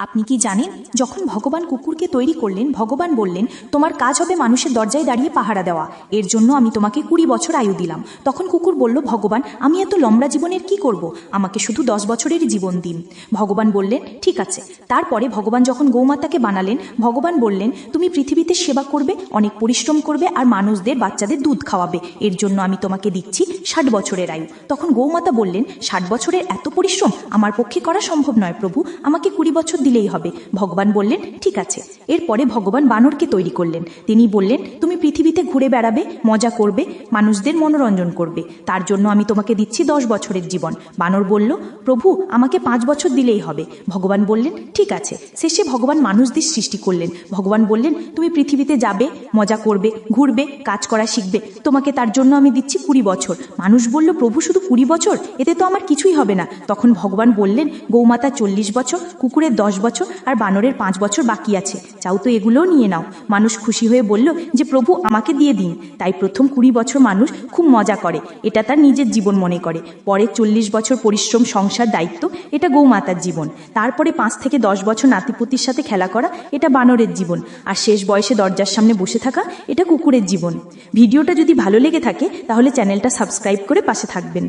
আপনি কি জানেন, যখন ভগবান কুকুরকে তৈরি করলেন, ভগবান বললেন, তোমার কাজ হবে মানুষের দরজায় দাঁড়িয়ে পাহারা দেওয়া। এর জন্য আমি তোমাকে কুড়ি বছর আয়ু দিলাম। তখন কুকুর বলল, ভগবান, আমি এত লম্বা জীবনের কি করব? আমাকে শুধু দশ বছরের জীবন দিন। ভগবান বললেন, ঠিক আছে। তারপরে ভগবান যখন গৌমাতাকে বানালেন, ভগবান বললেন, তুমি পৃথিবীতে সেবা করবে, অনেক পরিশ্রম করবে আর মানুষদের, বাচ্চাদের দুধ খাওয়াবে। এর জন্য আমি তোমাকে দিচ্ছি ষাট বছরের আয়ু। তখন গৌমাতা বললেন, ষাট বছরের এত পরিশ্রম আমার পক্ষে করা সম্ভব নয় প্রভু। আমাকে কুড়ি বছর দিলেই হবে। ভগবান বললেন ঠিক আছে। এরপরে ভগবান বানরকে তৈরি করলেন। তিনি বললেন পৃথিবীতে ঘুরে বেড়াবে, মজা করবে, মানুষদের মনোরঞ্জন করবে। তার জন্য আমি তোমাকে দিচ্ছি দশ বছরের জীবন। বানর বলল, প্রভু, আমাকে পাঁচ বছর দিলেই হবে। ভগবান বললেন, ঠিক আছে। শেষে ভগবান মানুষদের সৃষ্টি করলেন। ভগবান বললেন, তুমি পৃথিবীতে যাবে, মজা করবে, ঘুরবে, কাজ করা শিখবে। তোমাকে তার জন্য আমি দিচ্ছি কুড়ি বছর। মানুষ বলল, প্রভু, শুধু কুড়ি বছর? এতে তো আমার কিছুই হবে না। তখন ভগবান বললেন, গৌমাতা চল্লিশ বছর, কুকুরের দশ বছর, আর বানরের পাঁচ বছর বাকি আছে। চাও তো এগুলোও নিয়ে নাও। মানুষ খুশি হয়ে বলল, যে প্রভু আমাকে দিয়ে দিন। তাই প্রথম কুড়ি বছর মানুষ খুব মজা করে। এটা তার নিজের জীবন মনে করে। পরে চল্লিশ বছর পরিশ্রম, সংসার, দায়িত্ব, এটা গৌমাতার জীবন। তারপরে পাঁচ থেকে দশ বছর নাতিপুতির সাথে খেলা করা, এটা বানরের জীবন। আর শেষ বয়সে দরজার সামনে বসে থাকা, এটা কুকুরের জীবন। ভিডিওটা যদি ভালো লেগে থাকে, তাহলে চ্যানেলটা সাবস্ক্রাইব করে পাশে থাকবেন।